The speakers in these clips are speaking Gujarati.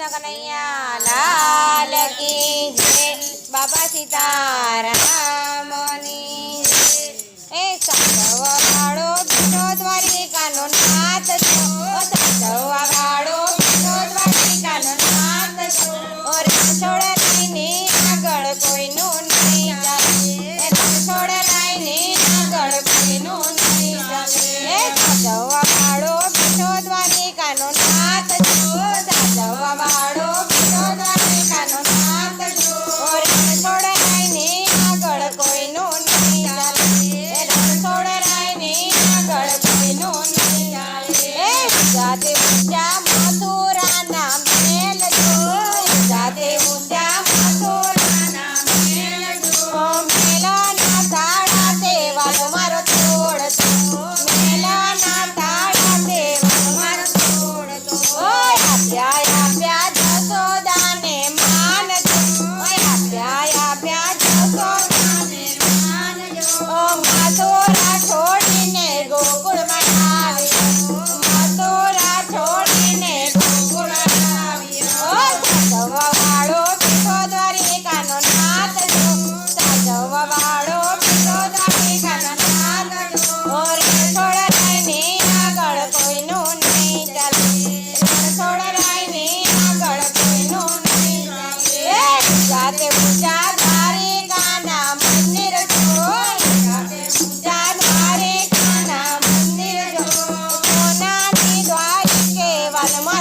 Krishna Kanaiya Lal key Baba Sitaram.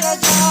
the job.